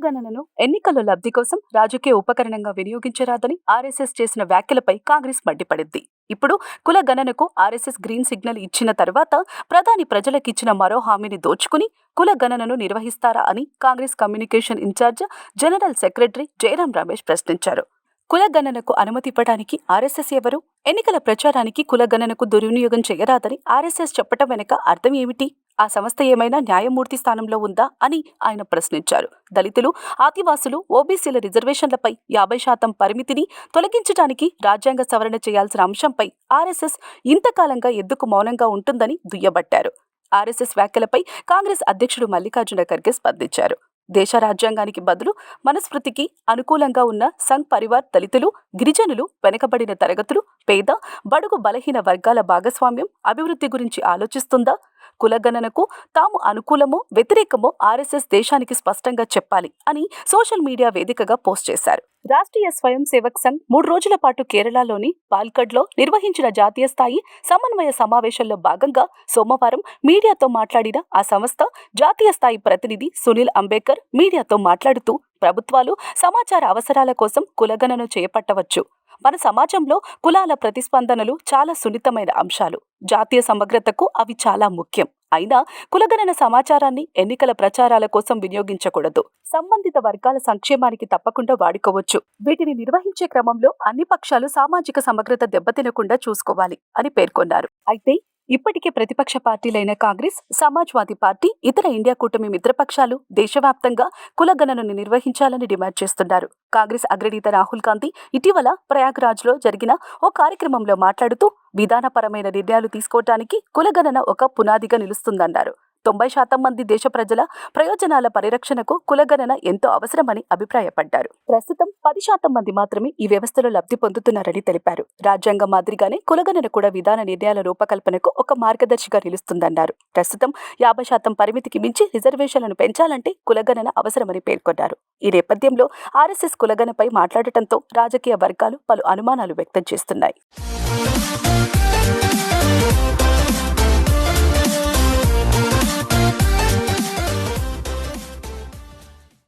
కులగణనను ఎన్నికల లబ్ధి కోసం రాజకీయ ఉపకరణంగా వినియోగించరాదని ఆర్ఎస్ఎస్ చేసిన వ్యాఖ్యలపై కాంగ్రెస్ మండిపడింది. ఇప్పుడు కుల గణనకు ఆర్ఎస్ఎస్ గ్రీన్ సిగ్నల్ ఇచ్చిన తర్వాత ప్రధాని ప్రజలకిచ్చిన మరో హామీని దోచుకుని కుల గణనను నిర్వహిస్తారా అని Congress communication incharge general secretary Jairam Ramesh ప్రశ్నించారు. కులగణనకు అనుమతి ఇవ్వడానికి ఆర్ఎస్ఎస్ ఎవరు? ఎన్నికల ప్రచారానికి కులగణనకు దుర్వినియోగం చేయరాదని ఆర్ఎస్ఎస్ చెప్పటం వెనుక అర్థం ఏమిటి? ఆ సంస్థ ఏమైనా న్యాయమూర్తి స్థానంలో ఉందా అని ఆయన ప్రశ్నించారు. దళితులు ఆదివాసులు ఓబీసీల రిజర్వేషన్లపై యాభై శాతం పరిమితిని తొలగించడానికి రాజ్యాంగ సవరణ చేయాల్సిన అంశంపై ఆర్ఎస్ఎస్ ఇంతకాలంగా ఎందుకు మౌనంగా ఉంటుందని దుయ్యబట్టారు. ఆర్ఎస్ఎస్ వ్యాఖ్యలపై కాంగ్రెస్ అధ్యక్షుడు మల్లికార్జున ఖర్గే స్పందించారు. దేశ రాజ్యాంగానికి బదులు మనస్మృతికి అనుకూలంగా ఉన్న సంఘ్ పరివార్ దళితులు గిరిజనులు వెనుకబడిన తరగతులు పేద బడుగు బలహీన వర్గాల భాగస్వామ్యం అభివృద్ధి గురించి ఆలోచిస్తుందా? కులగణనకు తాము అనుకూలమో వ్యతిరేకమో ఆర్ఎస్ఎస్ దేశానికి స్పష్టంగా చెప్పాలి అని సోషల్ మీడియా వేదికగా పోస్ట్ చేశారు. రాష్ట్రీయ స్వయం సేవక్ సంఘ్ మూడు రోజుల పాటు కేరళలోని పాల్కడ్లో నిర్వహించిన జాతీయ స్థాయి సమన్వయ సమావేశంలో భాగంగా సోమవారం మీడియాతో మాట్లాడిన ఆ సంస్థ జాతీయ స్థాయి ప్రతినిధి సునీల్ అంబేద్కర్ మీడియాతో మాట్లాడుతూ ప్రభుత్వాలు సమాచార అవసరాల కోసం కులగణన చేపట్టవచ్చు. మన సమాజంలో కులాల ప్రతిస్పందనలు చాలా సున్నితమైన అంశాలు. జాతీయ సమగ్రతకు అవి చాలా ముఖ్యం. అయినా కులగణన సమాచారాన్ని ఎన్నికల ప్రచారాల కోసం వినియోగించకూడదు. సంబంధిత వర్గాల సంక్షేమానికి తప్పకుండా వాడుకోవచ్చు. వీటిని నిర్వహించే క్రమంలో అన్ని పక్షాలు సామాజిక సమగ్రత దెబ్బతినకుండా చూసుకోవాలి అని పేర్కొన్నారు. అయితే ఇప్పటికే ప్రతిపక్ష పార్టీలైన కాంగ్రెస్ సమాజ్వాదీ పార్టీ ఇతర ఇండియా కూటమి మిత్రపక్షాలు దేశవ్యాప్తంగా కులగణనను నిర్వహించాలని డిమాండ్ చేస్తున్నారు. కాంగ్రెస్ అగ్రనేత రాహుల్ గాంధీ ఇటీవల ప్రయాగ్రాజ్లో జరిగిన ఓ కార్యక్రమంలో మాట్లాడుతూ విధానపరమైన నిర్ణయాలు తీసుకోవటానికి కులగణన ఒక పునాదిగా నిలుస్తుందన్నారు. తొంభై శాతం మంది దేశ ప్రజల ప్రయోజనాల పరిరక్షణకు కులగణన ఎంతో అవసరమని అభిప్రాయపడ్డారు. ప్రస్తుతం పది శాతం మంది మాత్రమే ఈ వ్యవస్థలో లబ్ధి పొందుతున్నారని తెలిపారు. రాజ్యాంగం మాదిరిగానే కులగణన కూడా విధాన నిర్ణయాల రూపకల్పనకు ఒక మార్గదర్శిగా నిలుస్తుందన్నారు. ప్రస్తుతం యాభై శాతం పరిమితికి మించి రిజర్వేషన్లను పెంచాలంటే కులగణన అవసరమని పేర్కొన్నారు. ఈ నేపథ్యంలో ఆర్ఎస్ఎస్ కులగణపై మాట్లాడటంతో రాజకీయ వర్గాలు పలు అనుమానాలు వ్యక్తం చేస్తున్నాయి.